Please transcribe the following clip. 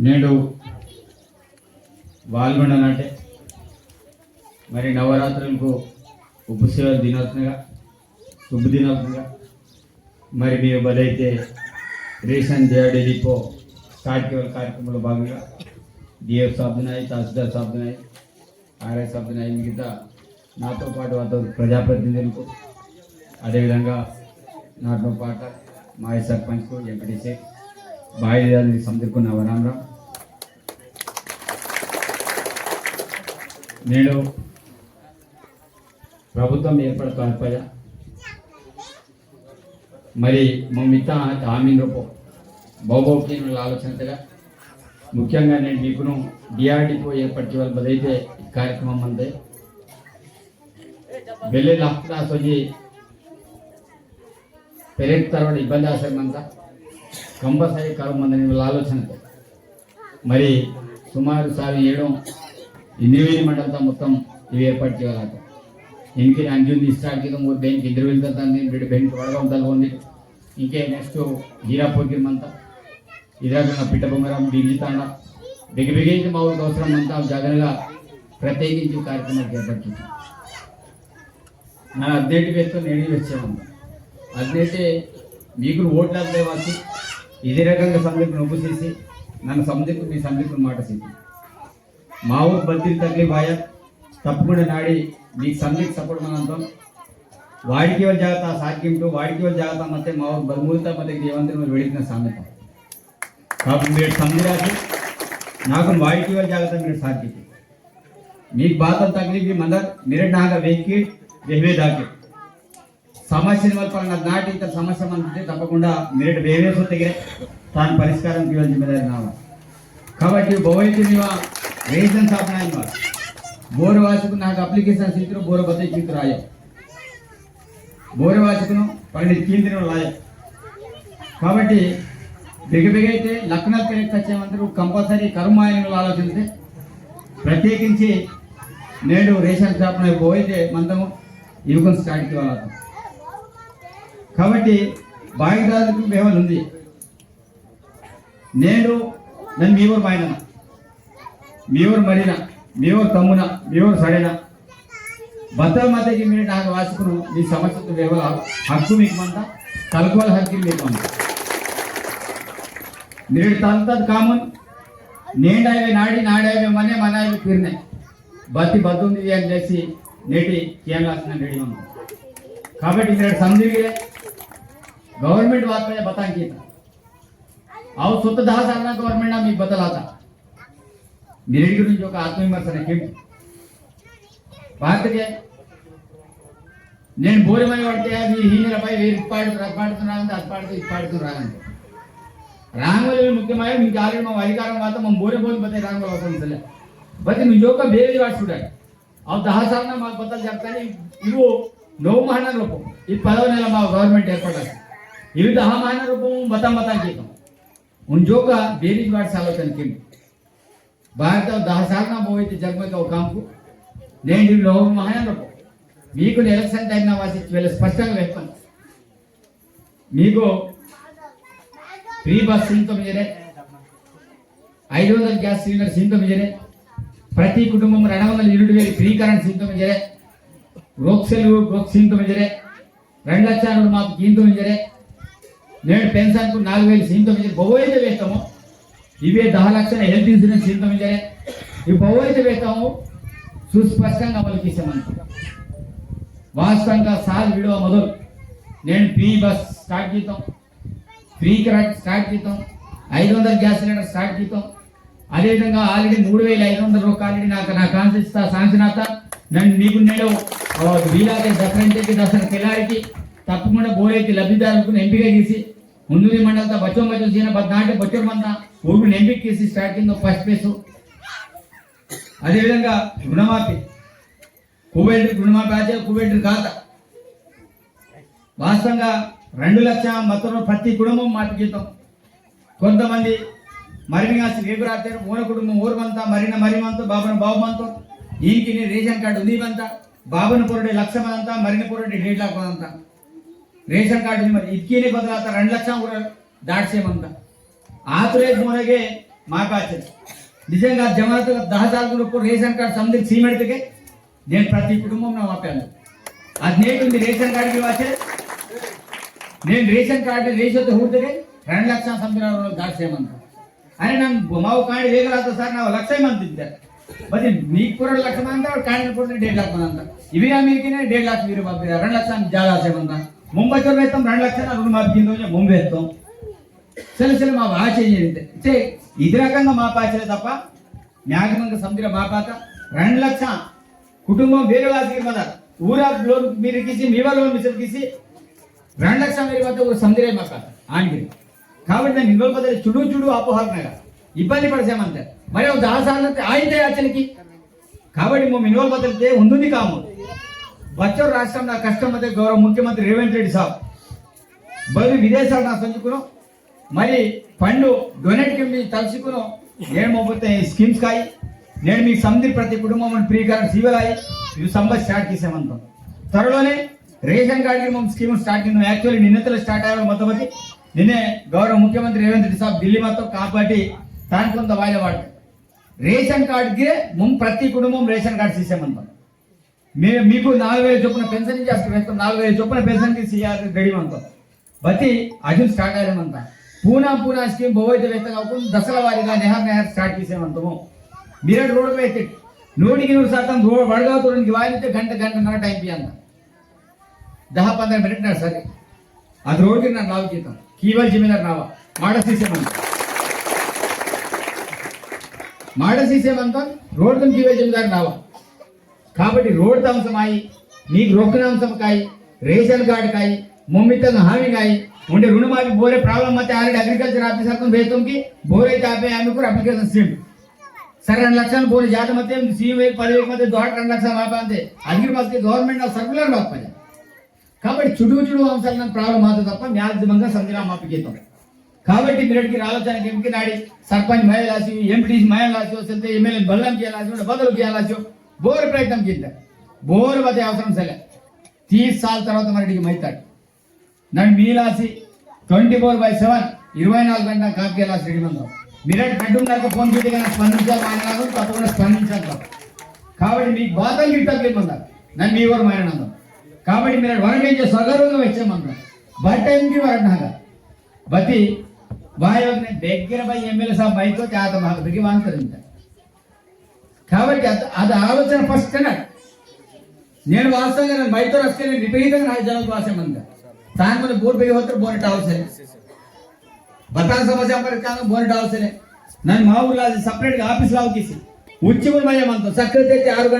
నేడు పాల్గొన్నానంటే మరి నవరాత్రులకు ఉప్పు సేవలు దినోత్సవంగా శుభ దినోత్సవంగా. మరి మీ బదైతే రేషన్ జేడి డిపో స్టార్ట్ కేవల్ కార్యక్రమంలో భాగంగా డిఎఫ్ సాబ్దునాయి తహసీల్దార్ సాబ్దునాయి ఆర్ఐ సాబ్దునాయి మిగతా నాతో పాటు వద్ద ప్రజాప్రతినిధులకు అదేవిధంగా నాతో పాటు మాజీ సర్పంచ్కు ఎంపీటీసీ బాయిదారుని సందర్కున్న వరామరావు నేడు ప్రభుత్వం ఏర్పడుతున్న మరి మమ్మిత హామీ రూపం బహుభౌతిక ఆలోచనగా ముఖ్యంగా నేను మీకును డిఆర్డిపో ఏర్పరిచే వాళ్ళు బదైతే ఈ కార్యక్రమం అందే ಬೆಲೆ ಲಾಕ್ತಾ ಸೊಜಿ పెరుగుతారు ఇబ్బంది ఆశ్రమంతా కంపల్సరీ కలమందని వీళ్ళ ఆలోచనతో మరి సుమారు సావి ఏడు ఇంద్రవేణి మండలతో మొత్తం ఇవి ఏర్పాటు చేయాలంట. ఇంకే అంజుంది స్టార్ట్ చేయడం ఒక బ్యాంక్ ఇద్దరు వెళ్తాను రెండు బ్యాంక్ వడగా తగ్గుంది ఇంకే నెక్స్ట్ హీరాపూర్కి మంతా ఇదిరాకుండా పిట్ట బొమ్మరం బిగితాండ బిగిబిగించి మా ఊరికి అవసరం అంతా జగన్గా ప్రత్యేకించి కార్యక్రమాలు చేపట్టింది నా అప్డేట్ వేస్తూ నేను వచ్చాను. అప్డేటే మీకు ఓట్లు అందే వాళ్ళకి ఇదే రకంగా సందీప్ నొప్పు చేసి నన్ను సందీప్ మీ సందీప్ మాట చేసి మా ఊరు బద్దీలు తగిలి బాయ తప్పకుండా నాడి మీకు సందీప్ సపోర్ట్ మనంతో వాడికి వాళ్ళు జాగ్రత్త సాధ్యంతో వాడికి వాళ్ళు జాగ్రత్త ಮತ್ತೆ మా ఊరు బదుమూలత ಮತ್ತೆ దేవంతరం మీరు వెళిన సామెత కాబట్టి మీరు సంధిరాసి నాకు వాడికి వాళ్ళు జాగ్రత్త మీరు సాధ్యత మీకు బాధలు తగిలి మందర్ మీరు నాగా వెక్కి వేవే దాటి సమస్యని వల్ల నాటి ఇంత సమస్య మంది తప్పకుండా మీరు వేవే సొత్తగిరే తాను పరిష్కారం తీయాలి జిమ్మదారి నావ కాబట్టి భవైతే నీవ రేషన్ స్థాపన బోరు వాసుకు నాకు అప్లికేషన్ సీతులు బోరు బద్ద చీతు రాయ బోరు వాసుకును పన్నెండు కీంద్రం రాయ కాబట్టి బిగబిగైతే లక్నల్ కరెక్ట్ వచ్చేమంటారు కంపల్సరీ కర్మాయనలు ఆలోచిస్తే ప్రత్యేకించి నేడు రేషన్ షాప్ పోయితే మందము యువకులు స్టార్ట్ వాళ్ళ కాబట్టి బాయిదారులకు మేమని ఉంది. నేను నన్ను మీ ఊరు మాయన మీ ఊరు మరిన మీ ఊరు తమ్మున మీ ఊరు సడైన భద్ర మాతకి మీరు నాకు వాసుకును మీ సమస్యతో ఎవరు హక్కు మీకు మంట కలుకోవాలి హక్కు మీకు మంట మీరు తనంతది కామన్ నేండాయవి నాడి నాడాయవి మనే మనాయవి పీరినాయి బతి బతుంది అని చేసి నేటి కేరళ రెడీ ఉన్నాం. కాబట్టి ఇక్కడ गव्हर्नमेंट वाचपाच्या बतांक येता हांव स्वता धा सालां गव्हर्मेंटाक मी बदल आता निरेड करून जो आत्मविमर्शन केली భారతకే నేను భూరిమని పడితే అది హీనరపై వీరికి పాడుతున్నా పాడుతున్నా అంటే అది పాడుతూ ఇది పాడుతున్నా అంటే రాంగులు ముఖ్యమైన మీకు ఆల్రెడీ మా అధికారం మాత్రం మా బోరే బోని పోతే రాంగులు అవసరం సరే బతి మీ యొక్క బేబీ వాడు చూడాలి ఆ దహసారణ మాకు బద్దలు చెప్తాను ఇరు నవ్వు మహాన రూపం ఈ పదవ నెల మా గవర్నమెంట్ ఏర్పడాలి ఇవి దహ మహన రూపం బతం బతం చేయటం ఉంజోక ಬೇರೆ వాటి సాలోచన కింద భారత దహ సార్లు పోయితే జగమత ఒక కాంపు. నేను ఇవి నవ్వు రూపం. మీకు ఎలక్షన్ టైం నా వాసి వీళ్ళ స్పష్టంగా చెప్పాను మీకు ఫ్రీ బస్ సింతో మీరే ఐదు వందల గ్యాస్ సిలిండర్ సీన్తో మీరే ప్రతి కుటుంబం రెండు వందల ఇరవై వేలు ఫ్రీ కరెంట్ సీన్తో మీరే రోక్సెలు రోక్ సీన్తో మీరే రెండు లక్షల మాకు గీంతో మీరే నేను పెన్షన్కు నాలుగు వేలు సీమితం ఇచ్చారు బహువైతే వేస్తాము. ఇవే దహ లక్షల హెల్త్ ఇన్సూరెన్స్ సీమితం మీరే ఇవి బహువైతే వేస్తాము. సుస్పష్టంగా అమలు చేసామని వాస్తవంగా సార్ విడవ మొదలు. నేను ఫ్రీ బస్ స్టార్ట్ చేద్దాం. ఫ్రీ కరెంట్ స్టార్ట్ చేద్దాం. ఐదు వందల గ్యాస్ సిలిండర్ స్టార్ట్ చేద్దాం. అదేవిధంగా ఆల్రెడీ మూడు వేల ఐదు వందల రూపాయలు ఆల్రెడీ నాకు నా కాన్సిస్తా సాంక్షనాత నన్ను మీకు నేను వీలాగే దసరా దసరా పిల్లాడికి తప్పకుండా బోరైతే లబ్ధిదారులకు ఎంపిక చేసి ముందు మండలతో బచ్చం బచ్చం సీన బద్నాటి బచ్చం మంద ఊరుకుని ఎంపిక చేసి స్టార్ట్ కింద ఫస్ట్ ప్లేస్. అదేవిధంగా రుణమాఫీ. కుబేట్రి రుణమాఫీ ఆచే కుబేట్రి ఖాతా. వాస్తవంగా రెండు లక్షల మొత్తం ప్రతి కుటుంబం మాట జీతం కొంతమంది మరిమిగాసి వేగురాచారు మూల కుటుంబం ఊరుమంతా మరిన మరిమంతో బాబున బాబుమంతో ఈయనకి రేషన్ కార్డు ఉంది ఇవంతా బాబున పొరడి లక్ష మంతా మరిన పొరడి డేఢ లాక్ మందంతా. ರೇಷನ್ ಕಾರ್ಡ್ ನಿಮ್ಮ ಇದಕ್ಕೇನೆ ಬದಲಾತ రెండు ಲಕ್ಷ ಕೂಡ ದಾಟ್ಸೇಮಂತ ಆತುರೆ ಮೋನೆಗೆ మాకు వచ్చింది నిజంగా జమాత్ దహ సార్లు రేషన్ కార్డు సముద్రం సీమెంట్కి నేను ప్రతి కుటుంబం నా ఆపాను అది నేటి రేషన్ కార్డుకి వచ్చే నేను ರೇಷನ್ ಕಾರ್ಡ್ ರೇಷನ್ ಹುಡ್ರಿಗೆ ಎರಡು ಲಕ್ಷ ಸಂಬಳ ದಾಡ್ಸೆ ಅಂತ ಅರೆ ನಾನು ಮಾವು ಕಾಣಿ ವೇಗಲಾತ ಸರ್ ನಾವು ಲಕ್ಷ ಮಂದಿದ್ದೆ ಮತ್ತೆ నీకు కూడా లక్ష మంది వాడు కాండి కూడా డేఢ లక్ష మంది అంత ఇవి మీరుకినే డేఢ లక్ష మీరు పంపిన రెండు లక్షలు జాలాసేమంత ముంబై చోరు వేస్తాం రెండు లక్షలు రుణం కింద ముంబై వేస్తాం సరే సరే మా బాగా చేయండి అంటే. ఇది రకంగా మా పాచలే తప్ప మ్యాక్సిమంగా సముద్ర మా పాత రెండు లక్ష కుటుంబం వేరే వాళ్ళకి మన ఊరా లోన్ మీరు ఇచ్చి మీ వాళ్ళ లోన్ మీరు రెండు లక్షల మీరు వద్ద ఒక సముద్రే మా పాత. ఆంగిరి కాబట్టి నేను నిల్వల బదులు చుడు చుడు అపోహరణగా ఇబ్బంది పడసామంటారు మరి ఒక దాసాలంటే ఆయితే అతనికి కాబట్టి మేము ఇన్వాల్వ్ బదిలితే ఉంటుంది కాము. వచ్చే రాష్ట్రం నా కష్టం గౌరవ ముఖ్యమంత్రి రేవంత్ రెడ్డి సాబ్. బదులు విదేశాలు నా సంచుకున్నాం. మరి ఫండ్ డొనేట్కి మీరు తలుచుకున్నాం నేను మొబైతే స్కీమ్స్ కాయి. నేను మీకు సమితి ప్రతి కుటుంబం ప్రీకరణ శివరాయి. ఇవి సంబంధ స్టార్ట్ చేసామంటాం త్వరలోనే రేషన్ కార్డు మేము స్కీమ్ స్టార్ట్ చేద్దాం. యాక్చువల్లీ నిన్నతలు స్టార్ట్ అయ్యారు మొత్తం నిన్నే గౌరవ ముఖ్యమంత్రి రేవంత్ రెడ్డి సాబ్ ఢిల్లీ మొత్తం కాబట్టి దాని కొంత వాయిదా వాడు రేషన్ కార్డుకి మేము ప్రతి కుటుంబం రేషన్ కార్డు చేసామంటాం మేము మీకు నాలుగు వేల చొప్పున పెన్షన్ చేస్తాం వేస్తాం. నాలుగు వేల చొప్పున పెన్షన్ తీసి రెడీ అంటాం బట్టి అజున్ స్టార్ట్ అయ్యామంత పూనా పూనా స్కీమ్ బహువైతే వ్యక్తం కాకుండా దశల వారీగా నెహర్ నెహర్ స్టార్ట్ చేసేమంటాము. మీరేడు రోడ్డు పెట్టి నూటికి నూరు శాతం రోడ్ వడగాతుడికి వాయితే గంట గంటన్నర టైం పియంత దహ పంద్రह మినిట్ నాడు సరే. అది రోడ్డుకి నన్ను లావు చేద్దాం కీవల్ జిమ్మినార్ నావా మాడ తీసేమంత మాడ తీసేమంతా రోడ్డు కీవల్ జిమ్మిదార్ నావా కాబట్టి రోడ్ తంసమాయి నీకు రొక్కన అంశంకాయి రేషన్ కార్డు కాయి కార్డుకాయి హామీ కాయి ఉండే రుణమాఫీ బోరే ప్రాబ్లం మధ్య ఆల్రెడీ అగ్రికల్చర్ ఆఫీసర్కు వేతంకి తాపే ఆపే కూడా అప్లికేషన్ సీమ్ సరే రెండు లక్షలు పోనీ జాత మధ్య సీఎం వేలు పదివేల మధ్య దోట రెండు లక్షలు ఆపే అంతే. అగ్రికల్చర్ గవర్నమెంట్ సర్కులర్ ఆపే కాబట్టి చుడు చుడు అంశాలను ప్రాబ్లం అవుతుంది తప్ప మ్యాక్సిమంగా సంజనా మాఫీ చేద్దాం కాబట్టి మీరడికి ఆలోచనకి ఎంపీ నాడి సర్పంచ్ మహిళ రాసి ఎంపీటీసీ మహిళ రాసి వస్తే ఎమ్మెల్యే బల్లం చేయాల్సి బదులు చేయాల్సి బోరు ప్రయత్నం చేద్దాం? బోరు మధ్య అవసరం సరే. తీస్ సాల్ తర్వాత మనడికి మైతాడు. నన్ను మీలాసి ట్వంటీ ఫోర్ బై సెవెన్ ఇరవై నాలుగు గంటల కాపీ ఎలా శ్రీమంతం మీరంటే బెడ్రూమ్ ఫోన్ చేసి కానీ స్పందించాలి ఆయన కాదు తప్పకుండా స్పందించాలి తప్ప. కాబట్టి మీకు బాధలు గిట్టలేమన్నారు నన్ను మీ ఊరు మాయనందం కాబట్టి మీరు వరం ఏం చేసి సగర్వంగా వచ్చామన్నారు బట్ ఎంపీ వరన్నాగా బతి వాయోగ్ని దగ్గర పోయి ఎమ్మెల్యే సాబ్ బయటతో చేత మాకు దిగి వాంతరించారు కాబట్టి అది ఆలోచన ఫస్ట్ అన్నాడు నేను వాస్తవంగా నేను మైతో వస్తే నేను విపరీతంగా నా జనాలకు వాసేమంది సాయంత్రం బోర్ పోయి హోత్ర బోనెట్ అవసరం బతాన సమస్య పరికాలం బోనెట్ అవసరం నన్ను మా ఊర్లో సపరేట్గా ఆఫీస్ ఉచ్చి కూడా మళ్ళీ మనతో సక్కర తెచ్చి ఆరు